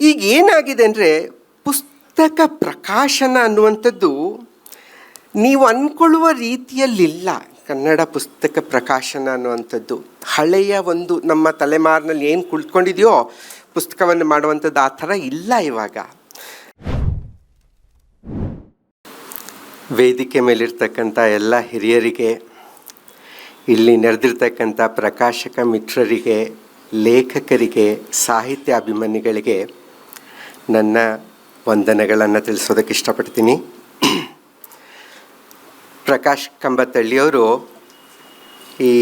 ಈಗ ಏನಾಗಿದೆ ಅಂದರೆ ಪುಸ್ತಕ ಪ್ರಕಾಶನ ಅನ್ನುವಂಥದ್ದು ನೀವು ಅಂದ್ಕೊಳ್ಳುವ ರೀತಿಯಲ್ಲಿಲ್ಲ ಕನ್ನಡ ಪುಸ್ತಕ ಪ್ರಕಾಶನ ಅನ್ನುವಂಥದ್ದು. ಹಳೆಯ ಒಂದು ನಮ್ಮ ತಲೆಮಾರಿನಲ್ಲಿ ಏನು ಕುಳಿತುಕೊಂಡಿದೆಯೋ ಪುಸ್ತಕವನ್ನು ಮಾಡುವಂಥದ್ದು ಆ ಥರ ಇಲ್ಲ ಇವಾಗ. ವೇದಿಕೆ ಮೇಲಿರ್ತಕ್ಕಂಥ ಎಲ್ಲ ಹಿರಿಯರಿಗೆ, ಇಲ್ಲಿ ನೆರೆದಿರ್ತಕ್ಕಂಥ ಪ್ರಕಾಶಕ ಮಿತ್ರರಿಗೆ, ಲೇಖಕರಿಗೆ ಸಾಹಿತ್ಯ ಅಭಿಮಾನಿಗಳಿಗೆ ನನ್ನ ವಂದನೆಗಳನ್ನು ತಿಳಿಸೋದಕ್ಕೆ ಇಷ್ಟಪಡ್ತೀನಿ. ಪ್ರಕಾಶ್ ಕಂಬತ್ತಳ್ಳಿಯವರು ಈ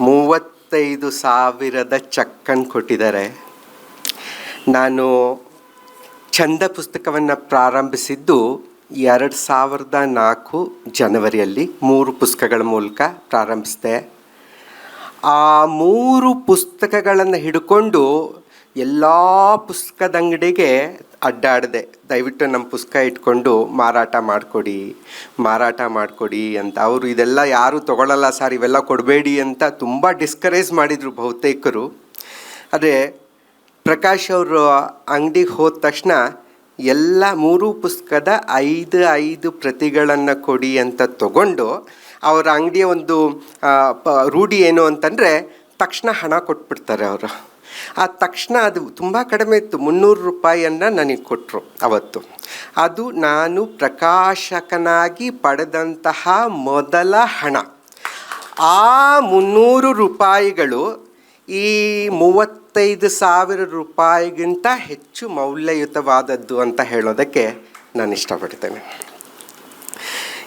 ಮೂವತ್ತೈದು ಸಾವಿರದ ಚಕ್ಕನ್ನು ಕೊಟ್ಟಿದ್ದಾರೆ. ನಾನು ಚಂದ ಪುಸ್ತಕವನ್ನು ಪ್ರಾರಂಭಿಸಿದ್ದು ಎರಡು ಸಾವಿರದ ನಾಲ್ಕು ಜನವರಿಯಲ್ಲಿ ಮೂರು ಪುಸ್ತಕಗಳ ಮೂಲಕ ಪ್ರಾರಂಭಿಸಿದೆ. ಆ ಮೂರು ಪುಸ್ತಕಗಳನ್ನು ಹಿಡ್ಕೊಂಡು ಎಲ್ಲ ಪುಸ್ತಕದ ಅಂಗಡಿಗೆ ಅಡ್ಡಾಡಿದೆ. ದಯವಿಟ್ಟು ನಮ್ಮ ಪುಸ್ತಕ ಇಟ್ಕೊಂಡು ಮಾರಾಟ ಮಾಡಿಕೊಡಿ ಮಾರಾಟ ಮಾಡಿಕೊಡಿ ಅಂತ. ಅವರು ಇದೆಲ್ಲ ಯಾರೂ ತೊಗೊಳ್ಳಲ್ಲ ಸರ್, ಇವೆಲ್ಲ ಕೊಡಬೇಡಿ ಅಂತ ತುಂಬ ಡಿಸ್ಕರೇಜ್ ಮಾಡಿದರು ಬಹುತೇಕರು. ಆದರೆ ಪ್ರಕಾಶ್ ಅವರು ಅಂಗಡಿಗೆ ಹೋದ ತಕ್ಷಣ ಎಲ್ಲ ಮೂರು ಪುಸ್ತಕದ ಐದು ಐದು ಪ್ರತಿಗಳನ್ನು ಕೊಡಿ ಅಂತ ತಗೊಂಡು ಅವರ ಅಂಗಡಿಯ ಒಂದು ರೂಢಿ ಏನು ಅಂತಂದರೆ ತಕ್ಷಣ ಹಣ ಕೊಟ್ಬಿಡ್ತಾರೆ ಅವರು. ಆ ತಕ್ಷಣ ಅದು ತುಂಬ ಕಡಿಮೆ ಇತ್ತು. ಮುನ್ನೂರು ರೂಪಾಯಿಯನ್ನು ನನಗೆ ಕೊಟ್ಟರು ಅವತ್ತು. ಅದು ನಾನು ಪ್ರಕಾಶಕನಾಗಿ ಪಡೆದಂತಹ ಮೊದಲ ಹಣ. ಆ ಮುನ್ನೂರು ರೂಪಾಯಿಗಳು ಈ ಮೂವತ್ತೈದು ಸಾವಿರ ರೂಪಾಯಿಗಿಂತ ಹೆಚ್ಚು ಮೌಲ್ಯಯುತವಾದದ್ದು ಅಂತ ಹೇಳೋದಕ್ಕೆ ನಾನು ಇಷ್ಟಪಡ್ತೇನೆ.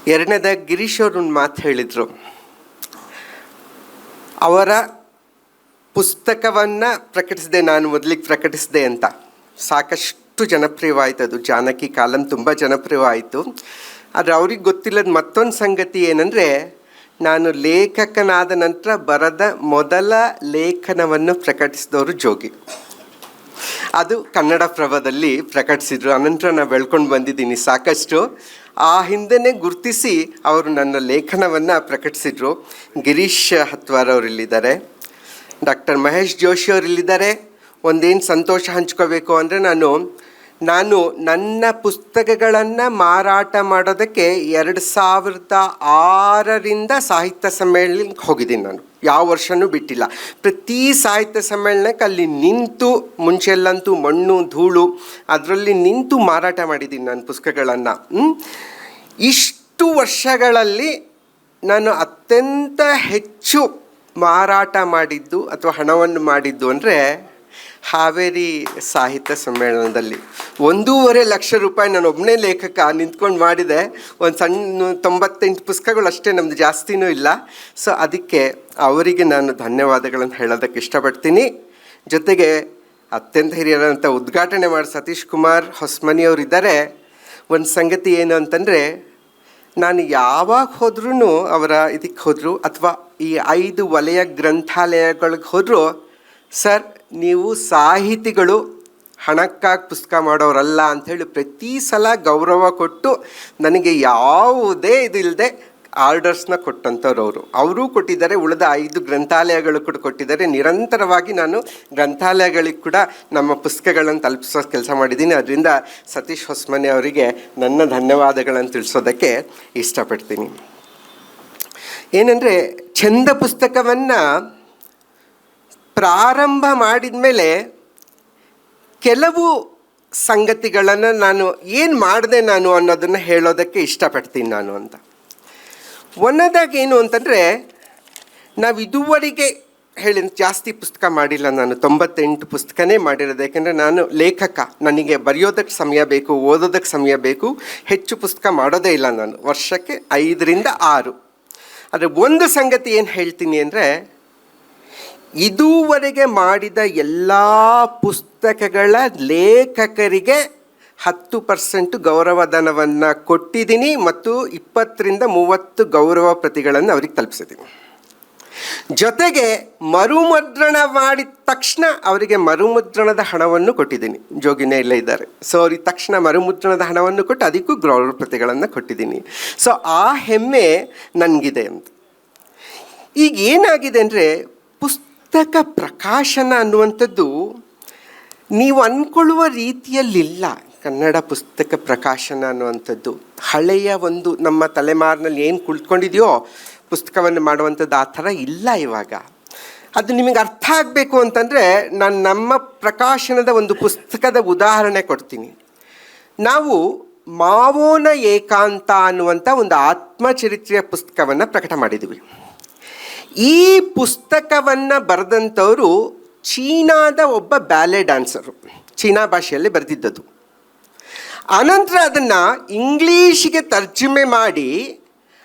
ಎರಡನೇದ ಗಿರೀಶ್ ಅವರು ಮಾತು ಹೇಳಿದರು. ಅವರ ಪುಸ್ತಕವನ್ನು ಪ್ರಕಟಿಸಿದೆ, ನಾನು ಮೊದಲಿಗೆ ಪ್ರಕಟಿಸಿದೆ ಅಂತ. ಸಾಕಷ್ಟು ಜನಪ್ರಿಯವಾಯಿತು ಅದು. ಜಾನಕಿ ಕಾಲಂ ತುಂಬ ಜನಪ್ರಿಯವಾಯಿತು. ಆದರೆ ಅವ್ರಿಗೆ ಗೊತ್ತಿಲ್ಲದ ಮತ್ತೊಂದು ಸಂಗತಿ ಏನಂದರೆ, ನಾನು ಲೇಖಕನಾದ ನಂತರ ಬರದ ಮೊದಲ ಲೇಖನವನ್ನು ಪ್ರಕಟಿಸಿದವರು ಜೋಗಿ. ಅದು ಕನ್ನಡ ಪ್ರಭದಲ್ಲಿ ಪ್ರಕಟಿಸಿದ್ರು. ಅನಂತರ ನಾನು ಬೆಳ್ಕೊಂಡು ಬಂದಿದ್ದೀನಿ. ಸಾಕಷ್ಟು ಆ ಹಿಂದೆನೇ ಗುರುತಿಸಿ ಅವರು ನನ್ನ ಲೇಖನವನ್ನು ಪ್ರಕಟಿಸಿದ್ರು. ಗಿರೀಶ್ ಹತ್ವಾರ್ ಅವರು ಇಲ್ಲಿದ್ದಾರೆ. ಡಾಕ್ಟರ್ ಮಹೇಶ್ ಜೋಶಿ ಅವರು ಇಲ್ಲಿದ್ದಾರೆ ಒಂದೇನು ಸಂತೋಷ ಹಂಚ್ಕೋಬೇಕು ಅಂದರೆ ನಾನು ನಾನು ನನ್ನ ಪುಸ್ತಕಗಳನ್ನು ಮಾರಾಟ ಮಾಡೋದಕ್ಕೆ ಎರಡು ಸಾವಿರದ ಆರರಿಂದ ಸಾಹಿತ್ಯ ಸಮ್ಮೇಳನಕ್ಕೆ ಹೋಗಿದ್ದೀನಿ ನಾನು. ಯಾವ ವರ್ಷನೂ ಬಿಟ್ಟಿಲ್ಲ. ಪ್ರತಿ ಸಾಹಿತ್ಯ ಸಮ್ಮೇಳನಕ್ಕೆ ಅಲ್ಲಿ ನಿಂತು ಮುಂಚೆಲ್ಲಂತೂ ಮಣ್ಣು, ಧೂಳು, ಅದರಲ್ಲಿ ನಿಂತು ಮಾರಾಟ ಮಾಡಿದ್ದೀನಿ ನಾನು ಪುಸ್ತಕಗಳನ್ನು. ಇಷ್ಟು ವರ್ಷಗಳಲ್ಲಿ ನಾನು ಅತ್ಯಂತ ಹೆಚ್ಚು ಮಾರಾಟ ಮಾಡಿದ್ದು ಅಥವಾ ಹಣವನ್ನು ಮಾಡಿದ್ದು ಅಂದರೆ ಹಾವೇರಿ ಸಾಹಿತ್ಯ ಸಮ್ಮೇಳನದಲ್ಲಿ. ಒಂದೂವರೆ ಲಕ್ಷ ರೂಪಾಯಿ ನಾನು ಒಬ್ಬನೇ ಲೇಖಕ ನಿಂತ್ಕೊಂಡು ಮಾಡಿದೆ. ಒಂದು ಸಣ್ಣ ತೊಂಬತ್ತೆಂಟು ಪುಸ್ತಕಗಳು ಅಷ್ಟೇ ನಮ್ಮದು ಜಾಸ್ತಿನೂ ಇಲ್ಲ. ಸೊ ಅದಕ್ಕೆ ಅವರಿಗೆ ನಾನು ಧನ್ಯವಾದಗಳನ್ನು ಹೇಳೋದಕ್ಕೆ ಇಷ್ಟಪಡ್ತೀನಿ. ಜೊತೆಗೆ ಅತ್ಯಂತ ಹಿರಿಯರಂಥ ಉದ್ಘಾಟನೆ ಮಾಡಿ ಸತೀಶ್ ಕುಮಾರ್ ಹೊಸ್ಮನಿ ಇದ್ದಾರೆ ಒಂದು ಸಂಗತಿ ಏನು ಅಂತಂದರೆ ನಾನು ಯಾವಾಗ ಹೋದ್ರೂ ಅವರ ಇದಕ್ಕೆ ಹೋದರು, ಅಥವಾ ಈ ಐದು ವಲಯ ಗ್ರಂಥಾಲಯಗಳಿಗೆ ಹೋದರು, ಸರ್, ನೀವು ಸಾಹಿತಿಗಳು, ಹಣಕ್ಕಾಗಿ ಪುಸ್ತಕ ಮಾಡೋರಲ್ಲ ಅಂಥೇಳಿ ಪ್ರತಿ ಸಲ ಗೌರವ ಕೊಟ್ಟು, ನನಗೆ ಯಾವುದೇ ಇದಿಲ್ಲದೆ ಆರ್ಡರ್ಸ್ನ ಕೊಟ್ಟಂಥವ್ರು ಅವರು ಅವರೂ ಕೊಟ್ಟಿದ್ದಾರೆ, ಉಳಿದ ಐದು ಗ್ರಂಥಾಲಯಗಳು ಕೂಡ ಕೊಟ್ಟಿದ್ದಾರೆ. ನಿರಂತರವಾಗಿ ನಾನು ಗ್ರಂಥಾಲಯಗಳಿಗೆ ಕೂಡ ನಮ್ಮ ಪುಸ್ತಕಗಳನ್ನು ತಲುಪಿಸೋ ಕೆಲಸ ಮಾಡಿದ್ದೀನಿ. ಅದರಿಂದ ಸತೀಶ್ ಹೊಸ್ಮನೆ ಅವರಿಗೆ ನನ್ನ ಧನ್ಯವಾದಗಳನ್ನು ತಿಳಿಸೋದಕ್ಕೆ ಇಷ್ಟಪಡ್ತೀನಿ. ಏನಂದರೆ ಚಂದ ಪುಸ್ತಕವನ್ನು ಪ್ರಾರಂಭ ಮಾಡಿದ ಮೇಲೆ ಕೆಲವು ಸಂಗತಿಗಳನ್ನು ನಾನು ಏನು ಮಾಡಿದೆ ನಾನು ಅನ್ನೋದನ್ನು ಹೇಳೋದಕ್ಕೆ ಇಷ್ಟಪಡ್ತೀನಿ ನಾನು ಅಂತ. ಒಂದನೇದಾಗ ಏನು ಅಂತಂದರೆ, ನಾವು ಇದುವರೆಗೆ ಹೇಳಿ ಜಾಸ್ತಿ ಪುಸ್ತಕ ಮಾಡಿಲ್ಲ ನಾನು, ತೊಂಬತ್ತೆಂಟು ಪುಸ್ತಕನೇ ಮಾಡಿರೋದು. ಯಾಕೆಂದರೆ ನಾನು ಲೇಖಕ, ನನಗೆ ಬರೆಯೋದಕ್ಕೆ ಸಮಯ ಬೇಕು, ಓದೋದಕ್ಕೆ ಸಮಯ ಬೇಕು, ಹೆಚ್ಚು ಪುಸ್ತಕ ಮಾಡೋದೇ ಇಲ್ಲ ನಾನು. ವರ್ಷಕ್ಕೆ ಐದರಿಂದ ಆರು. ಆದರೆ ಒಂದು ಸಂಗತಿ ಏನು ಹೇಳ್ತೀನಿ ಅಂದರೆ, ಇದುವರೆಗೆ ಮಾಡಿದ ಎಲ್ಲ ಪುಸ್ತಕಗಳ ಲೇಖಕರಿಗೆ ಹತ್ತು ಪರ್ಸೆಂಟ್ ಗೌರವಧನವನ್ನು ಕೊಟ್ಟಿದ್ದೀನಿ ಮತ್ತು ಇಪ್ಪತ್ತರಿಂದ ಮೂವತ್ತು ಗೌರವ ಪ್ರತಿಗಳನ್ನು ಅವ್ರಿಗೆ ತಲುಪಿಸಿದ್ದೀನಿ. ಜೊತೆಗೆ ಮರುಮುದ್ರಣ ಮಾಡಿದ ತಕ್ಷಣ ಅವರಿಗೆ ಮರುಮುದ್ರಣದ ಹಣವನ್ನು ಕೊಟ್ಟಿದ್ದೀನಿ. ಜೋಗಿನೇ ಇಲ್ಲೇ ಇದ್ದಾರೆ. ಸೊ ಅವ್ರಿಗೆ ತಕ್ಷಣ ಮರುಮುದ್ರಣದ ಹಣವನ್ನು ಕೊಟ್ಟು ಅದಕ್ಕೂ ಗೌರವ ಪ್ರತಿಗಳನ್ನು ಕೊಟ್ಟಿದ್ದೀನಿ. ಸೊ ಆ ಹೆಮ್ಮೆ ನನಗಿದೆ ಅಂತ. ಈಗ ಏನಾಗಿದೆ ಅಂದರೆ ಪುಸ್ತಕ ಪ್ರಕಾಶನ ಅನ್ನುವಂಥದ್ದು ನೀವು ಅಂದ್ಕೊಳ್ಳುವ ರೀತಿಯಲ್ಲಿಲ್ಲ. ಕನ್ನಡ ಪುಸ್ತಕ ಪ್ರಕಾಶನ ಅನ್ನುವಂಥದ್ದು. ಹಳೆಯ ಒಂದು ನಮ್ಮ ತಲೆಮಾರಿನಲ್ಲಿ ಏನು ಕುಳಿತುಕೊಂಡಿದೆಯೋ ಪುಸ್ತಕವನ್ನು ಮಾಡುವಂಥದ್ದು ಆ ಥರ ಇಲ್ಲ ಇವಾಗ. ಅದು ನಿಮಗೆ ಅರ್ಥ ಆಗಬೇಕು ಅಂತಂದರೆ ನಾನು ನಮ್ಮ ಪ್ರಕಾಶನದ ಒಂದು ಪುಸ್ತಕದ ಉದಾಹರಣೆ ಕೊಡ್ತೀನಿ. ನಾವು ಮಾವೋನ ಏಕಾಂತ ಅನ್ನುವಂಥ ಒಂದು ಆತ್ಮಚರಿತ್ರೆಯ ಪುಸ್ತಕವನ್ನು ಪ್ರಕಟ ಮಾಡಿದ್ವಿ. ಈ ಪುಸ್ತಕವನ್ನು ಬರೆದಂಥವರು ಚೀನಾದ ಒಬ್ಬ ಬ್ಯಾಲೆ ಡ್ಯಾನ್ಸರು ಚೀನಾ ಭಾಷೆಯಲ್ಲಿ ಬರೆದಿದ್ದದು ಅನಂತರ ಅದನ್ನು ಇಂಗ್ಲೀಷಿಗೆ ತರ್ಜುಮೆ ಮಾಡಿ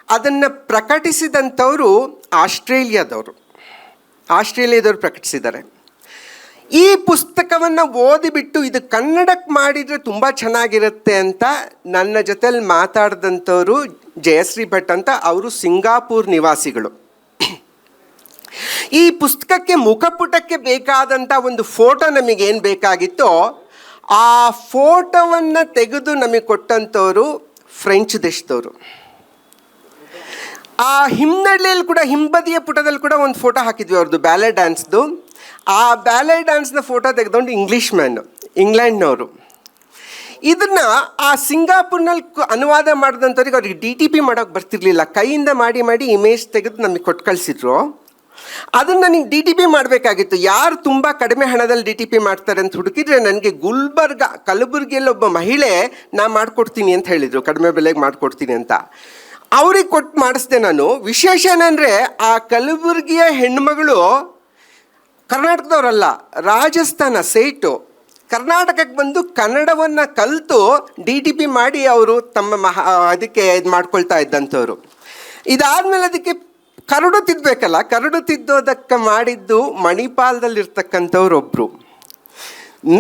ಅದನ್ನು ಪ್ರಕಟಿಸಿದಂಥವರು ಆಸ್ಟ್ರೇಲಿಯಾದವರು. ಆಸ್ಟ್ರೇಲಿಯಾದವರು ಪ್ರಕಟಿಸಿದ್ದಾರೆ. ಈ ಪುಸ್ತಕವನ್ನು ಓದಿಬಿಟ್ಟು ಇದು ಕನ್ನಡಕ್ಕೆ ಮಾಡಿದರೆ ತುಂಬ ಚೆನ್ನಾಗಿರುತ್ತೆ ಅಂತ ನನ್ನ ಜೊತೆಲಿ ಮಾತಾಡಿದಂಥವರು ಜಯಶ್ರೀ ಭಟ್ ಅಂತ ಅವರು ಸಿಂಗಾಪುರ್ ನಿವಾಸಿಗಳು. ಈ ಪುಸ್ತಕಕ್ಕೆ ಮುಖಪುಟಕ್ಕೆ ಬೇಕಾದಂಥ ಒಂದು ಫೋಟೋ ನಮಗೇನು ಬೇಕಾಗಿತ್ತೋ ಆ ಫೋಟೋವನ್ನು ತೆಗೆದು ನಮಗೆ ಕೊಟ್ಟಂಥವರು ಫ್ರೆಂಚ್ ದೇಶದವರು. ಆ ಹಿಮ್ನಳ್ಳಿಯಲ್ಲಿ ಕೂಡ, ಹಿಂಬದಿಯ ಪುಟದಲ್ಲಿ ಕೂಡ ಒಂದು ಫೋಟೋ ಹಾಕಿದ್ವಿ ಅವ್ರದ್ದು ಬ್ಯಾಲೆ ಡ್ಯಾನ್ಸ್ದು. ಆ ಬ್ಯಾಲೆ ಡ್ಯಾನ್ಸ್ನ ಫೋಟೋ ತೆಗೆದೊಂಡು ಇಂಗ್ಲೀಷ್ ಮ್ಯಾನು ಇಂಗ್ಲೆಂಡ್ನವರು ಇದನ್ನು ಆ ಸಿಂಗಾಪುರ್ನಲ್ಲಿ ಅನುವಾದ ಮಾಡಿದಂಥವ್ರಿಗೆ ಅವ್ರಿಗೆ ಡಿ ಟಿ ಪಿ ಮಾಡೋಕ್ಕೆ ಬರ್ತಿರ್ಲಿಲ್ಲ. ಕೈಯಿಂದ ಮಾಡಿ ಮಾಡಿ ಇಮೇಜ್ ತೆಗೆದು ನಮಗೆ ಕೊಟ್ಟು ಕಳಿಸಿದ್ರು. ಅದನ್ನು ನನಗೆ ಡಿ ಟಿ ಪಿ ಮಾಡಬೇಕಾಗಿತ್ತು. ಯಾರು ತುಂಬ ಕಡಿಮೆ ಹಣದಲ್ಲಿ ಡಿ ಟಿ ಪಿ ಮಾಡ್ತಾರೆ ಅಂತ ಹುಡುಕಿದ್ರೆ ನನಗೆ ಗುಲ್ಬರ್ಗ, ಕಲಬುರ್ಗಿಯಲ್ಲಿ ಒಬ್ಬ ಮಹಿಳೆ, ನಾ ಮಾಡಿಕೊಡ್ತೀನಿ ಅಂತ ಹೇಳಿದರು. ಕಡಿಮೆ ಬೆಲೆಗೆ ಮಾಡಿಕೊಡ್ತೀನಿ ಅಂತ. ಅವ್ರಿಗೆ ಕೊಟ್ಟು ಮಾಡಿಸ್ದೆ ನಾನು. ವಿಶೇಷ ಏನಂದರೆ, ಆ ಕಲಬುರ್ಗಿಯ ಹೆಣ್ಮಗಳು ಕರ್ನಾಟಕದವರಲ್ಲ, ರಾಜಸ್ಥಾನ ಸೇಟು. ಕರ್ನಾಟಕಕ್ಕೆ ಬಂದು ಕನ್ನಡವನ್ನು ಕಲಿತು ಡಿ ಟಿ ಪಿ ಮಾಡಿ ಅವರು ತಮ್ಮ ಮಹಾ, ಅದಕ್ಕೆ ಇದು ಮಾಡ್ಕೊಳ್ತಾ ಇದ್ದಂಥವ್ರು. ಇದಾದಮೇಲೆ ಅದಕ್ಕೆ ಕರಡು ತಿದ್ದಬೇಕಲ್ಲ ಕರಡು ತಿದ್ದೋದಕ್ಕೆ ಮಾಡಿದ್ದು ಮಣಿಪಾಲದಲ್ಲಿರ್ತಕ್ಕಂಥವ್ರು ಒಬ್ಬರು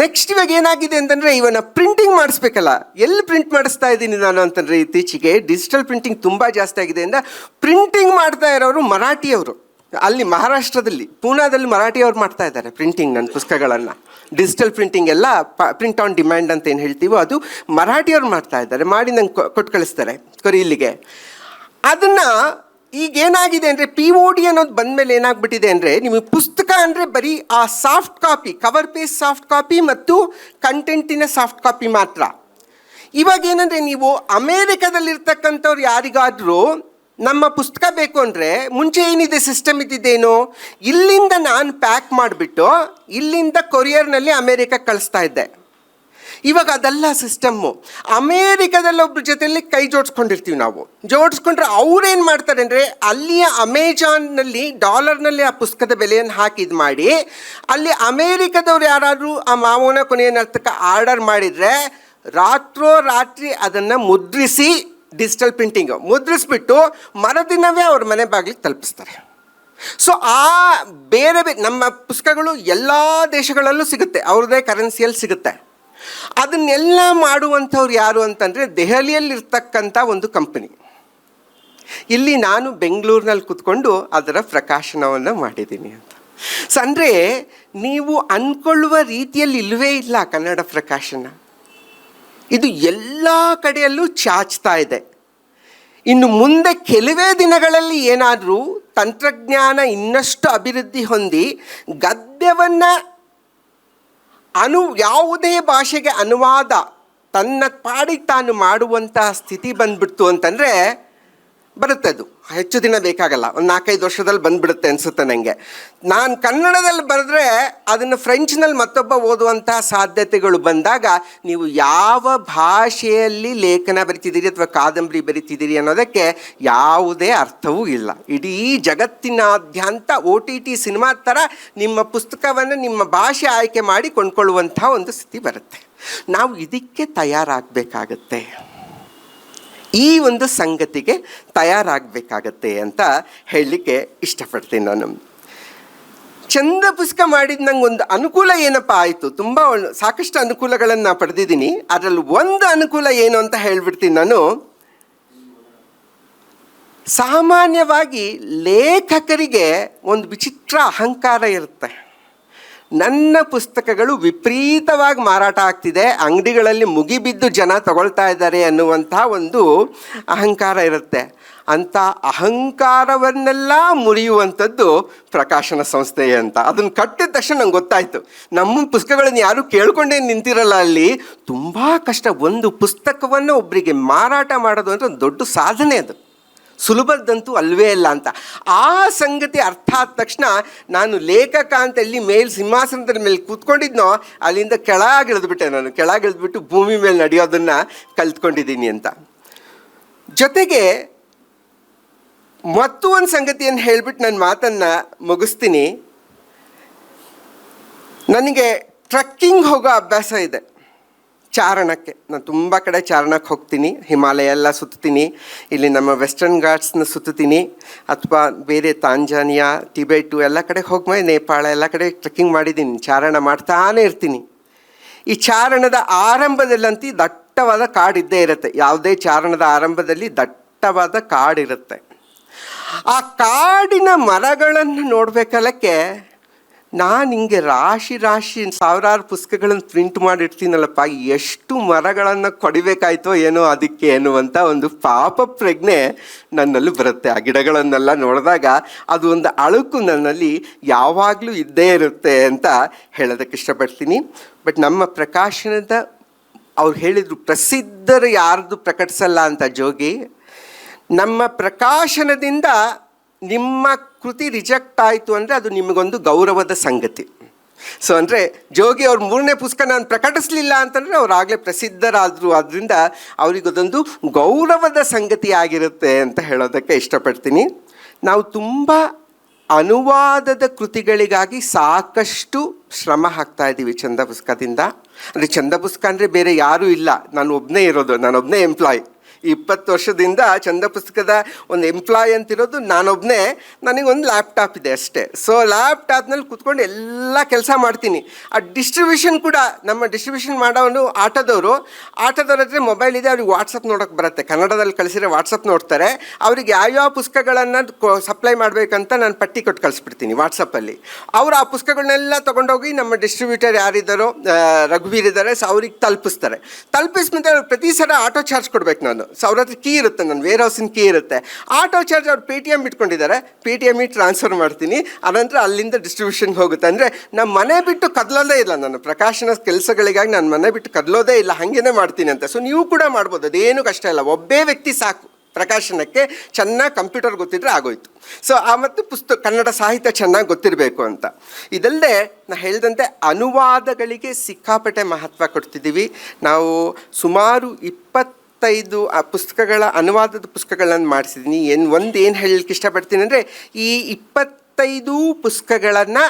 ನೆಕ್ಸ್ಟ್ ಇವಾಗ ಏನಾಗಿದೆ ಅಂತಂದರೆ ಇವನ ಪ್ರಿಂಟಿಂಗ್ ಮಾಡಿಸ್ಬೇಕಲ್ಲ. ಎಲ್ಲಿ ಪ್ರಿಂಟ್ ಮಾಡಿಸ್ತಾ ಇದ್ದೀನಿ ನಾನು ಅಂತಂದರೆ ಇತ್ತೀಚೆಗೆ? ಡಿಜಿಟಲ್ ಪ್ರಿಂಟಿಂಗ್ ತುಂಬ ಜಾಸ್ತಿ ಆಗಿದೆ ಅಂತ ಪ್ರಿಂಟಿಂಗ್ ಮಾಡ್ತಾ ಇರೋರು ಮರಾಠಿಯವರು. ಅಲ್ಲಿ ಮಹಾರಾಷ್ಟ್ರದಲ್ಲಿ, ಪೂನಾದಲ್ಲಿ ಮರಾಠಿಯವ್ರು ಮಾಡ್ತಾ ಇದ್ದಾರೆ ಪ್ರಿಂಟಿಂಗ್ ನನ್ನ ಪುಸ್ತಕಗಳನ್ನು. ಡಿಜಿಟಲ್ ಪ್ರಿಂಟಿಂಗ್ ಎಲ್ಲ ಪ್ರಿಂಟ್ ಆನ್ ಡಿಮ್ಯಾಂಡ್ ಅಂತ ಏನು ಹೇಳ್ತೀವೋ ಅದು ಮರಾಠಿಯವ್ರು ಮಾಡ್ತಾ ಇದ್ದಾರೆ. ಮಾಡಿ ನಂಗೆ ಕೊಟ್ಟು ಕಳಿಸ್ತಾರೆ ಕೊರಿ ಇಲ್ಲಿಗೆ ಅದನ್ನು ಈಗ ಏನಾಗಿದೆ ಅಂದರೆ ಪಿ ಓ ಡಿ ಅನ್ನೋದು ಬಂದಮೇಲೆ ಏನಾಗ್ಬಿಟ್ಟಿದೆ ಅಂದರೆ ನಿಮಗೆ ಪುಸ್ತಕ ಅಂದರೆ ಬರೀ ಆ soft copy cover page soft copy ಮತ್ತು ಕಂಟೆಂಟಿನ ಸಾಫ್ಟ್ ಕಾಪಿ ಮಾತ್ರ. ಇವಾಗ ಏನಂದರೆ ನೀವು ಅಮೇರಿಕದಲ್ಲಿರ್ತಕ್ಕಂಥವ್ರು ಯಾರಿಗಾದರೂ ನಮ್ಮ ಪುಸ್ತಕ ಬೇಕು ಅಂದರೆ ಮುಂಚೆ ಏನಿದೆ ಸಿಸ್ಟಮ್ ಇದ್ದಿದ್ದೇನು, ಇಲ್ಲಿಂದ ನಾನು ಪ್ಯಾಕ್ ಮಾಡಿಬಿಟ್ಟು ಇಲ್ಲಿಂದ ಕೊರಿಯರ್ನಲ್ಲಿ ಅಮೇರಿಕಕ್ಕೆ ಕಳಿಸ್ತಾ ಇದ್ದೆ. ಇವಾಗ ಅದೆಲ್ಲ ಸಿಸ್ಟಮ್ಮು. ಅಮೇರಿಕದಲ್ಲಿ ಒಬ್ಬರ ಜೊತೆಯಲ್ಲಿ ಕೈ ಜೋಡಿಸ್ಕೊಂಡಿರ್ತೀವಿ ನಾವು. ಜೋಡಿಸ್ಕೊಂಡ್ರೆ ಅವ್ರೇನು ಮಾಡ್ತಾರೆ ಅಂದರೆ, ಅಲ್ಲಿಯ ಅಮೆಜಾನ್ನಲ್ಲಿ, ಡಾಲರ್ನಲ್ಲಿ ಆ ಪುಸ್ತಕದ ಬೆಲೆಯನ್ನು ಹಾಕಿ ಇದು ಮಾಡಿ, ಅಲ್ಲಿ ಅಮೇರಿಕದವ್ರು ಯಾರಾದರೂ ಆ ಮಾವನ ಕೊನೆಯ ನರ್ತಕ ಆರ್ಡರ್ ಮಾಡಿದರೆ, ರಾತ್ರೋ ರಾತ್ರಿ ಅದನ್ನು ಮುದ್ರಿಸಿ ಡಿಜಿಟಲ್ ಪ್ರಿಂಟಿಂಗು, ಮುದ್ರಿಸ್ಬಿಟ್ಟು ಮರದಿನವೇ ಅವ್ರ ಮನೆ ಬಾಗಿಲಿಗೆ ತಲುಪಿಸ್ತಾರೆ. ಸೊ ಆ ಬೇರೆ ಬೇರೆ ನಮ್ಮ ಪುಸ್ತಕಗಳು ಎಲ್ಲ ದೇಶಗಳಲ್ಲೂ ಸಿಗುತ್ತೆ. ಅವ್ರದ್ದೇ ಕರೆನ್ಸಿಯಲ್ಲಿ ಸಿಗುತ್ತೆ. ಅದನ್ನೆಲ್ಲ ಮಾಡುವಂಥವ್ರು ಯಾರು ಅಂತಂದರೆ ದೆಹಲಿಯಲ್ಲಿರ್ತಕ್ಕಂಥ ಒಂದು ಕಂಪನಿ. ಇಲ್ಲಿ ನಾನು ಬೆಂಗಳೂರಿನಲ್ಲಿ ಕೂತ್ಕೊಂಡು ಅದರ ಪ್ರಕಾಶನವನ್ನು ಮಾಡಿದ್ದೀನಿ ಅಂತ. ಸೊ ಅಂದರೆ ನೀವು ಅಂದ್ಕೊಳ್ಳುವ ರೀತಿಯಲ್ಲಿ ಇಲ್ಲವೇ ಇಲ್ಲ ಕನ್ನಡ ಪ್ರಕಾಶನ. ಇದು ಎಲ್ಲ ಕಡೆಯಲ್ಲೂ ಚಾಚ್ತಾ ಇದೆ. ಇನ್ನು ಮುಂದೆ ಕೆಲವೇ ದಿನಗಳಲ್ಲಿ ಏನಾದರೂ ತಂತ್ರಜ್ಞಾನ ಇನ್ನಷ್ಟು ಅಭಿವೃದ್ಧಿ ಹೊಂದಿ ಗದ್ಯವನ್ನು ಅನು ಯಾವುದೇ ಭಾಷೆಗೆ ಅನುವಾದ ತನ್ನ ಪಾಡಿಗೆ ತಾನು ಮಾಡುವಂತಹ ಸ್ಥಿತಿ ಬಂದ್ಬಿಡ್ತು ಅಂತಂದರೆ ಬರುತ್ತೆ ಅದು. ಹೆಚ್ಚು ದಿನ ಬೇಕಾಗಲ್ಲ. ಒಂದು ನಾಲ್ಕೈದು ವರ್ಷದಲ್ಲಿ ಬಂದ್ಬಿಡುತ್ತೆ ಅನಿಸುತ್ತೆ ನನಗೆ ನಾನು ಕನ್ನಡದಲ್ಲಿ ಬರೆದ್ರೆ ಅದನ್ನು ಫ್ರೆಂಚ್ನಲ್ಲಿ ಮತ್ತೊಬ್ಬ ಓದುವಂತಹ ಸಾಧ್ಯತೆಗಳು ಬಂದಾಗ ನೀವು ಯಾವ ಭಾಷೆಯಲ್ಲಿ ಲೇಖನ ಬರಿತಿದ್ದೀರಿ ಅಥವಾ ಕಾದಂಬರಿ ಬರಿತಿದ್ದೀರಿ ಅನ್ನೋದಕ್ಕೆ ಯಾವುದೇ ಅರ್ಥವೂ ಇಲ್ಲ. ಇಡೀ ಜಗತ್ತಿನಾದ್ಯಂತ ಒ ಟಿ ಟಿ ಸಿನಿಮಾ ಥರ ನಿಮ್ಮ ಪುಸ್ತಕವನ್ನು ನಿಮ್ಮ ಭಾಷೆ ಆಯ್ಕೆ ಮಾಡಿ ಕೊಂಡ್ಕೊಳ್ಳುವಂಥ ಒಂದು ಸ್ಥಿತಿ ಬರುತ್ತೆ. ನಾವು ಇದಕ್ಕೆ ತಯಾರಾಗಬೇಕಾಗತ್ತೆ. ಈ ಒಂದು ಸಂಗತಿಗೆ ತಯಾರಾಗಬೇಕಾಗತ್ತೆ ಅಂತ ಹೇಳಲಿಕ್ಕೆ ಇಷ್ಟಪಡ್ತೀನಿ ನಾನು. ಚಂದ ಪುಸ್ತಕ ಮಾಡಿದ ನಂಗೆ ಒಂದು ಅನುಕೂಲ ಏನಪ್ಪ ಆಯಿತು? ತುಂಬ ಸಾಕಷ್ಟು ಅನುಕೂಲಗಳನ್ನು ಪಡೆದಿದ್ದೀನಿ. ಅದರಲ್ಲಿ ಒಂದು ಅನುಕೂಲ ಏನು ಅಂತ ಹೇಳ್ಬಿಡ್ತೀನಿ ನಾನು. ಸಾಮಾನ್ಯವಾಗಿ ಲೇಖಕರಿಗೆ ಒಂದು ವಿಚಿತ್ರ ಅಹಂಕಾರ ಇರುತ್ತೆ. ನನ್ನ ಪುಸ್ತಕಗಳು ವಿಪರೀತವಾಗಿ ಮಾರಾಟ ಆಗ್ತಿದೆ. ಅಂಗಡಿಗಳಲ್ಲಿ ಮುಗಿಬಿದ್ದು ಜನ ತಗೊಳ್ತಾ ಇದ್ದಾರೆ ಅನ್ನುವಂಥ ಒಂದು ಅಹಂಕಾರ ಇರುತ್ತೆ. ಅಂಥ ಅಹಂಕಾರವನ್ನೆಲ್ಲ ಮುರಿಯುವಂಥದ್ದು ಪ್ರಕಾಶನ ಸಂಸ್ಥೆ ಅಂತ. ಅದನ್ನು ಕಟ್ಟಿದ ತಕ್ಷಣ ನಂಗೆ ಗೊತ್ತಾಯಿತು. ನಮ್ಮ ಪುಸ್ತಕಗಳನ್ನು ಯಾರೂ ಕೇಳ್ಕೊಂಡೇ ನಿಂತಿರಲ್ಲ ಅಲ್ಲಿ. ತುಂಬ ಕಷ್ಟ. ಒಂದು ಪುಸ್ತಕವನ್ನು ಒಬ್ಬರಿಗೆ ಮಾರಾಟ ಮಾಡೋದು ಅಂದರೆ ಒಂದು ದೊಡ್ಡ ಸಾಧನೆ ಅದು. ಸುಲಭದಂತೂ ಅಲ್ವೇ ಅಲ್ಲ ಅಂತ. ಆ ಸಂಗತಿ ಅರ್ಥ ಆದ ತಕ್ಷಣ ನಾನು ಲೇಖಕ ಅಂತ ಎಲ್ಲಿ ಮೇಲ್ ಸಿಂಹಾಸನದ ಮೇಲೆ ಕೂತ್ಕೊಂಡಿದ್ನೋ ಅಲ್ಲಿಂದ ಕೆಳಗಿಳಿದ್ಬಿಟ್ಟೆ ನಾನು. ಕೆಳಗಿಳಿದ್ಬಿಟ್ಟು ಭೂಮಿ ಮೇಲೆ ನಡೆಯೋದನ್ನು ಕಲ್ತ್ಕೊಂಡಿದ್ದೀನಿ ಅಂತ. ಜೊತೆಗೆ ಮತ್ತು ಒಂದು ಸಂಗತಿಯನ್ನು ಹೇಳ್ಬಿಟ್ಟು ನನ್ನ ಮಾತನ್ನು ಮುಗಿಸ್ತೀನಿ. ನನಗೆ ಟ್ರಕ್ಕಿಂಗ್ ಹೋಗೋ ಅಭ್ಯಾಸ ಇದೆ. ಚಾರಣಕ್ಕೆ. ನಾನು ತುಂಬ ಕಡೆ ಚಾರಣಕ್ಕೆ ಹೋಗ್ತೀನಿ. ಹಿಮಾಲಯ ಎಲ್ಲ ಸುತ್ತೀನಿ. ಇಲ್ಲಿ ನಮ್ಮ ವೆಸ್ಟರ್ನ್ ಘಾಟ್ಸ್ನ ಸುತ್ತೀನಿ. ಅಥವಾ ಬೇರೆ ತಾಂಜಾನಿಯಾ, ಟಿಬೆಟು ಎಲ್ಲ ಕಡೆ ಹೋಗ್ಮೇಲೆ ನೇಪಾಳ ಎಲ್ಲ ಕಡೆ ಟ್ರೆಕ್ಕಿಂಗ್ ಮಾಡಿದ್ದೀನಿ. ಚಾರಣ ಮಾಡ್ತಾನೆ ಇರ್ತೀನಿ. ಈ ಚಾರಣದ ಆರಂಭದಲ್ಲಂತೂ ದಟ್ಟವಾದ ಕಾಡಿದ್ದೇ ಇರುತ್ತೆ. ಯಾವುದೇ ಚಾರಣದ ಆರಂಭದಲ್ಲಿ ದಟ್ಟವಾದ ಕಾಡಿರುತ್ತೆ ಆ ಕಾಡಿನ ಮರಗಳನ್ನು ನೋಡ್ಬೇಕಲ್ಲಕ್ಕೆ ನಾನು ಹಿಂಗೆ ರಾಶಿ ರಾಶಿ ಸಾವಿರಾರು ಪುಸ್ತಕಗಳನ್ನು ಪ್ರಿಂಟ್ ಮಾಡಿರ್ತೀನಲ್ಲಪ್ಪ, ಎಷ್ಟು ಮರಗಳನ್ನು ಕೊಡಬೇಕಾಯ್ತೋ ಏನೋ ಅದಕ್ಕೆ ಅನ್ನುವಂಥ ಒಂದು ಪಾಪ ಪ್ರಜ್ಞೆ ನನ್ನಲ್ಲಿ ಬರುತ್ತೆ. ಆ ಗಿಡಗಳನ್ನೆಲ್ಲ ನೋಡಿದಾಗ ಅದು ಒಂದು ಅಳುಕು ನನ್ನಲ್ಲಿ ಯಾವಾಗಲೂ ಇದ್ದೇ ಇರುತ್ತೆ ಅಂತ ಹೇಳೋದಕ್ಕೆ ಇಷ್ಟಪಡ್ತೀನಿ. ಬಟ್ ನಮ್ಮ ಪ್ರಕಾಶನದ ಅವ್ರು ಹೇಳಿದರು, ಪ್ರಸಿದ್ಧರು ಯಾರ್ದು ಪ್ರಕಟಿಸಲ್ಲ? ಅಂತ ಜೋಗಿ, ನಮ್ಮ ಪ್ರಕಾಶನದಿಂದ ನಿಮ್ಮ ಕೃತಿ ರಿಜೆಕ್ಟ್ ಆಯಿತು ಅಂದರೆ ಅದು ನಿಮಗೊಂದು ಗೌರವದ ಸಂಗತಿ. ಸೊ ಅಂದರೆ ಜೋಗಿ ಅವ್ರ ಮೂರನೇ ಪುಸ್ತಕ ನಾನು ಪ್ರಕಟಿಸಲಿಲ್ಲ ಅಂತಂದರೆ ಅವ್ರು ಆಗಲೇ ಪ್ರಸಿದ್ಧರಾದರು ಆದ್ದರಿಂದ ಅವರಿಗದೊಂದು ಗೌರವದ ಸಂಗತಿ ಆಗಿರುತ್ತೆ ಅಂತ ಹೇಳೋದಕ್ಕೆ ಇಷ್ಟಪಡ್ತೀನಿ. ನಾವು ತುಂಬ ಅನುವಾದದ ಕೃತಿಗಳಿಗಾಗಿ ಸಾಕಷ್ಟು ಶ್ರಮ ಹಾಕ್ತಾ ಇದ್ದೀವಿ ಚಂದ ಪುಸ್ತಕದಿಂದ. ಅಂದರೆ ಚಂದ ಪುಸ್ತಕ ಅಂದರೆ ಬೇರೆ ಯಾರೂ ಇಲ್ಲ. ನಾನು ಒಬ್ಬನೇ ಇರೋದು ನಾನೊಬ್ಬನೇ ಎಂಪ್ಲಾಯ್ ಇಪ್ಪತ್ತು ವರ್ಷದಿಂದ ಚಂದ ಪುಸ್ತಕದ ಒಂದು ಎಂಪ್ಲಾಯ್ ಅಂತಿರೋದು ನಾನೊಬ್ಬನೇ ನನಗೊಂದು ಲ್ಯಾಪ್ಟಾಪ್ ಇದೆ ಅಷ್ಟೇ. ಸೊ ಲ್ಯಾಪ್ಟಾಪ್ನಲ್ಲಿ ಕುತ್ಕೊಂಡು ಎಲ್ಲ ಕೆಲಸ ಮಾಡ್ತೀನಿ. ಆ ಡಿಸ್ಟ್ರಿಬ್ಯೂಷನ್ ಕೂಡ, ನಮ್ಮ ಡಿಸ್ಟ್ರಿಬ್ಯೂಷನ್ ಮಾಡೋನು ಆಟೋದವರು. ಆಟೋದವ್ರ ಹತ್ರ ಮೊಬೈಲ್ ಇದೆ, ಅವ್ರಿಗೆ ವಾಟ್ಸಪ್ ನೋಡೋಕೆ ಬರುತ್ತೆ. ಕನ್ನಡದಲ್ಲಿ ಕಳಿಸಿದ್ರೆ ವಾಟ್ಸಪ್ ನೋಡ್ತಾರೆ. ಅವ್ರಿಗೆ ಯಾವ್ಯಾವ ಪುಸ್ತಕಗಳನ್ನು ಸಪ್ಲೈ ಮಾಡಬೇಕಂತ ನಾನು ಪಟ್ಟಿ ಕೊಟ್ಟು ಕಳಿಸ್ಬಿಡ್ತೀನಿ ವಾಟ್ಸಪ್ಪಲ್ಲಿ ಅವರು ಆ ಪುಸ್ತಕಗಳನ್ನೆಲ್ಲ ತೊಗೊಂಡೋಗಿ ನಮ್ಮ ಡಿಸ್ಟ್ರಿಬ್ಯೂಟರ್ ಯಾರಿದ್ದಾರೋ ರಘುವೀರ್ ಇದ್ದಾರೆ, ಸೊ ಅವ್ರಿಗೆ ತಲುಪಿಸ್ತಾರೆ. ತಲುಪಿಸ್ಮೇಲೆ ಪ್ರತಿ ಸಲ ಆಟೋ ಚಾರ್ಜ್ ಕೊಡ್ಬೇಕು ನಾನು. ಸೊ ಅವ್ರ ಹತ್ರ ಕೀ ಇರುತ್ತೆ ನನ್ನ ವೇರ್ ಹೌಸಿನ ಕೀ ಇರುತ್ತೆ. ಆಟೋ ಚಾರ್ಜ್ ಅವ್ರು ಪೇ ಟಿ ಎಂ ಇಟ್ಕೊಂಡಿದ್ದಾರೆ. ಪೇ ಟಿ ಎಮ್ಮಿಗೆ ಟ್ರಾನ್ಸ್ಫರ್ ಮಾಡ್ತೀನಿ. ಅನಂತರ ಅಲ್ಲಿಂದ ಡಿಸ್ಟ್ರಿಬ್ಯೂಷನ್ಗೆ ಹೋಗುತ್ತೆ. ಅಂದರೆ ನಮ್ಮ ಮನೆ ಬಿಟ್ಟು ಕದಲೋದೇ ಇಲ್ಲ ನಾನು. ಪ್ರಕಾಶನ ಕೆಲಸಗಳಿಗಾಗಿ ನಾನು ಮನೆ ಬಿಟ್ಟು ಕದಲೋದೇ ಇಲ್ಲ. ಹಾಗೇನೆ ಮಾಡ್ತೀನಿ ಅಂತ. ಸೊ ನೀವು ಕೂಡ ಮಾಡ್ಬೋದು. ಅದೇನು ಕಷ್ಟ ಇಲ್ಲ. ಒಬ್ಬೇ ವ್ಯಕ್ತಿ ಸಾಕು. ಪ್ರಕಾಶನಕ್ಕೆ ಚೆನ್ನಾಗಿ ಕಂಪ್ಯೂಟರ್ ಗೊತ್ತಿದ್ರೆ ಆಗೋಯ್ತು. ಸೊ ಆ ಮತ್ತು ಪುಸ್ತಕ, ಕನ್ನಡ ಸಾಹಿತ್ಯ ಚೆನ್ನಾಗಿ ಗೊತ್ತಿರಬೇಕು ಅಂತ. ಇದಲ್ಲದೆ ನಾ ಹೇಳಿದಂತೆ ಅನುವಾದಗಳಿಗೆ ಸಿಕ್ಕಾಪಟ್ಟೆ ಮಹತ್ವ ಕೊಡ್ತಿದ್ದೀವಿ. ನಾವು ಸುಮಾರು ಇಪ್ಪತ್ತೈದು, ಆ ಪುಸ್ತಕಗಳ ಅನುವಾದದ ಪುಸ್ತಕಗಳನ್ನು ಮಾಡಿಸಿದ್ದೀನಿ ಏನು ಒಂದು ಏನು ಹೇಳಲಿಕ್ಕೆ ಇಷ್ಟಪಡ್ತೀನಿ ಅಂದರೆ, ಈ ಇಪ್ಪತ್ತೈದು ಪುಸ್ತಕಗಳನ್ನು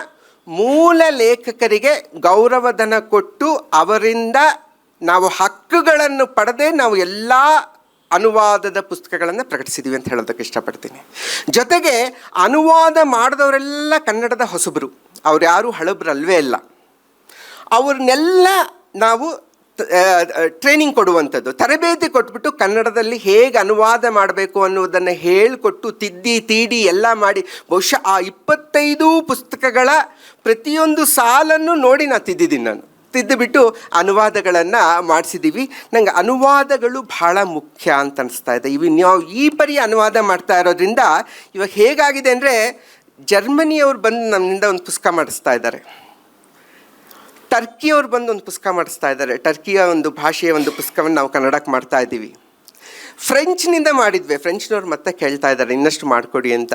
ಮೂಲ ಲೇಖಕರಿಗೆ ಗೌರವಧನ ಕೊಟ್ಟು ಅವರಿಂದ ನಾವು ಹಕ್ಕುಗಳನ್ನು ಪಡೆದೇ ನಾವು ಎಲ್ಲ ಅನುವಾದದ ಪುಸ್ತಕಗಳನ್ನು ಪ್ರಕಟಿಸಿದ್ದೀವಿ ಅಂತ ಹೇಳೋದಕ್ಕೆ ಇಷ್ಟಪಡ್ತೀನಿ. ಜೊತೆಗೆ ಅನುವಾದ ಮಾಡಿದವರೆಲ್ಲ ಕನ್ನಡದ ಹೊಸಬರು. ಅವ್ರು ಯಾರೂ ಹಳಬ್ರಲ್ವೇ ಇಲ್ಲ. ಅವ್ರನ್ನೆಲ್ಲ ನಾವು ಟ್ರೈನಿಂಗ್ ಕೊಡುವಂಥದ್ದು. ತರಬೇತಿ ಕೊಟ್ಬಿಟ್ಟು ಕನ್ನಡದಲ್ಲಿ ಹೇಗೆ ಅನುವಾದ ಮಾಡಬೇಕು ಅನ್ನೋದನ್ನು ಹೇಳಿಕೊಟ್ಟು ತಿದ್ದಿ, ತೀಡಿ ಎಲ್ಲ ಮಾಡಿ, ಬಹುಶಃ ಆ ಇಪ್ಪತ್ತೈದು ಪುಸ್ತಕಗಳ ಪ್ರತಿಯೊಂದು ಸಾಲನ್ನು ನೋಡಿ ನಾನು ತಿದ್ದಿದ್ದೀನಿ ನಾನು. ತಿದ್ದುಬಿಟ್ಟು ಅನುವಾದಗಳನ್ನು ಮಾಡಿಸಿದ್ದೀವಿ ನಂಗೆ ಅನುವಾದಗಳು ಬಹಳ ಮುಖ್ಯ ಅಂತ ಅನಿಸ್ತಾ ಇದೆ. ಇವು ನಾವು ಈ ಪರಿ ಅನುವಾದ ಮಾಡ್ತಾ ಇರೋದ್ರಿಂದ ಇವಾಗ ಹೇಗಾಗಿದೆ ಅಂದರೆ ಜರ್ಮನಿಯವ್ರು ಬಂದು ನಮ್ಮಿಂದ ಒಂದು ಪುಸ್ತಕ ಮಾಡಿಸ್ತಾ ಇದ್ದಾರೆ. ಟರ್ಕಿಯವ್ರು ಬಂದು ಒಂದು ಪುಸ್ತಕ ಮಾಡಿಸ್ತಾ ಇದ್ದಾರೆ. ಟರ್ಕಿಯ ಒಂದು ಭಾಷೆಯ ಒಂದು ಪುಸ್ತಕವನ್ನು ನಾವು ಕನ್ನಡಕ್ಕೆ ಮಾಡ್ತಾ ಇದ್ದೀವಿ. ಫ್ರೆಂಚ್ನಿಂದ ಮಾಡಿದ್ವಿ. ಫ್ರೆಂಚ್ನವ್ರು ಮತ್ತೆ ಕೇಳ್ತಾ ಇದ್ದಾರೆ, ಇನ್ನಷ್ಟು ಮಾಡಿಕೊಡಿ ಅಂತ.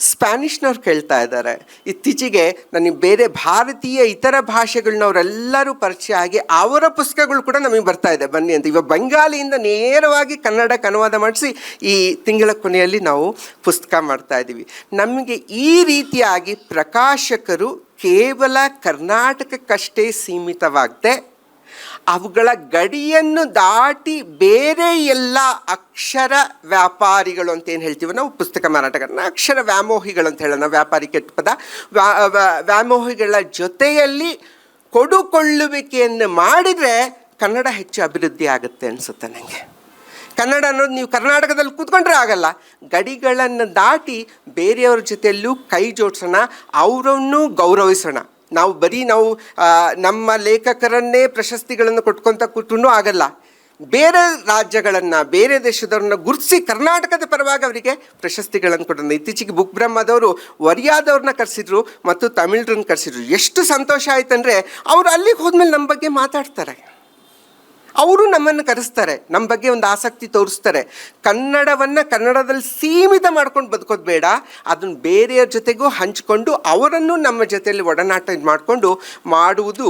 ಸ್ಪ್ಯಾನಿಷ್ನವ್ರು ಕೇಳ್ತಾ ಇದ್ದಾರೆ. ಇತ್ತೀಚೆಗೆ ನನಗೆ ಬೇರೆ ಭಾರತೀಯ ಇತರ ಭಾಷೆಗಳನ್ನವರೆಲ್ಲರೂ ಪರಿಚಯ ಆಗಿ ಅವರ ಪುಸ್ತಕಗಳು ಕೂಡ ನಮಗೆ ಬರ್ತಾ ಇದೆ. ಬನ್ನಿ ಅಂತ. ಇವಾಗ ಬಂಗಾಲಿಯಿಂದ ನೇರವಾಗಿ ಕನ್ನಡಕ್ಕೆ ಅನುವಾದ ಮಾಡಿಸಿ ಈ ತಿಂಗಳ ಕೊನೆಯಲ್ಲಿ ನಾವು ಪುಸ್ತಕ ಮಾಡ್ತಾ ಇದ್ದೀವಿ. ನಮಗೆ ಈ ರೀತಿಯಾಗಿ ಪ್ರಕಾಶಕರು ಕೇವಲ ಕರ್ನಾಟಕಕ್ಕಷ್ಟೇ ಸೀಮಿತವಾಗದೆ ಅವುಗಳ ಗಡಿಯನ್ನು ದಾಟಿ ಬೇರೆ ಎಲ್ಲ ಅಕ್ಷರ ವ್ಯಾಪಾರಿಗಳು ಅಂತ ಏನು ಹೇಳ್ತೀವಿ ನಾವು? ಪುಸ್ತಕ ಮಾರಾಟಗಾರನ ಅಕ್ಷರ ವ್ಯಾಮೋಹಿಗಳು ಅಂತ ಹೇಳೋಣ. ವ್ಯಾಪಾರಿ ಕೆಟ್ಟ ಪದ. ವ್ಯಾ- ವ್ಯಾ- ವ್ಯಾಮೋಹಿಗಳ ಜೊತೆಯಲ್ಲಿ ಕೊಡುಕೊಳ್ಳುವಿಕೆಯನ್ನು ಮಾಡಿದರೆ ಕನ್ನಡ ಹೆಚ್ಚು ಅಭಿವೃದ್ಧಿ ಆಗುತ್ತೆ ಅನಿಸುತ್ತೆ ನನಗೆ ಕನ್ನಡ ಅನ್ನೋದು ನೀವು ಕರ್ನಾಟಕದಲ್ಲಿ ಕೂತ್ಕೊಂಡ್ರೆ ಆಗಲ್ಲ. ಗಡಿಗಳನ್ನು ದಾಟಿ ಬೇರೆಯವ್ರ ಜೊತೆಯಲ್ಲೂ ಕೈ ಜೋಡಿಸೋಣ, ಅವರನ್ನು ಗೌರವಿಸೋಣ. ನಾವು ಬರೀ ನಾವು ನಮ್ಮ ಲೇಖಕರನ್ನೇ ಪ್ರಶಸ್ತಿಗಳನ್ನು ಕೊಟ್ಕೊತ ಕೂತ್ರೂ ಆಗಲ್ಲ. ಬೇರೆ ರಾಜ್ಯಗಳನ್ನು, ಬೇರೆ ದೇಶದವ್ರನ್ನ ಗುರುತಿಸಿ ಕರ್ನಾಟಕದ ಪರವಾಗಿ ಅವರಿಗೆ ಪ್ರಶಸ್ತಿಗಳನ್ನು ಕೊಡೋಣ ಇತ್ತೀಚೆಗೆ ಬುಕ್ ಬ್ರಹ್ಮದವರು ಒರಿಯಾದವ್ರನ್ನ ಕರೆಸಿದ್ರು ಮತ್ತು ತಮಿಳ್ರನ್ನ ಕರೆಸಿದ್ರು. ಎಷ್ಟು ಸಂತೋಷ ಆಯ್ತಂದರೆ ಅವರು ಅಲ್ಲಿಗೆ ಹೋದ್ಮೇಲೆ ನಮ್ಮ ಬಗ್ಗೆ ಮಾತಾಡ್ತಾರೆ. ಅವರು ನಮ್ಮನ್ನು ಕರೆಸ್ತಾರೆ ನಮ್ಮ ಬಗ್ಗೆ ಒಂದು ಆಸಕ್ತಿ ತೋರಿಸ್ತಾರೆ. ಕನ್ನಡವನ್ನು ಕನ್ನಡದಲ್ಲಿ ಸೀಮಿತ ಮಾಡ್ಕೊಂಡು ಬದುಕೋದು ಬೇಡ, ಅದನ್ನು ಬೇರೆಯವ್ರ ಜೊತೆಗೂ ಹಂಚಿಕೊಂಡು ಅವರನ್ನು ನಮ್ಮ ಜೊತೆಯಲ್ಲಿ ಒಡನಾಟ ಮಾಡಿಕೊಂಡು ಮಾಡುವುದು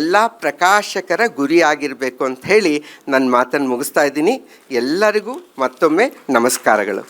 ಎಲ್ಲ ಪ್ರಕಾಶಕರ ಗುರಿಯಾಗಿರಬೇಕು ಅಂತ ಹೇಳಿ ನನ್ನ ಮಾತನ್ನು ಮುಗಿಸ್ತಾ ಇದ್ದೀನಿ. ಎಲ್ಲರಿಗೂ ಮತ್ತೊಮ್ಮೆ ನಮಸ್ಕಾರಗಳು.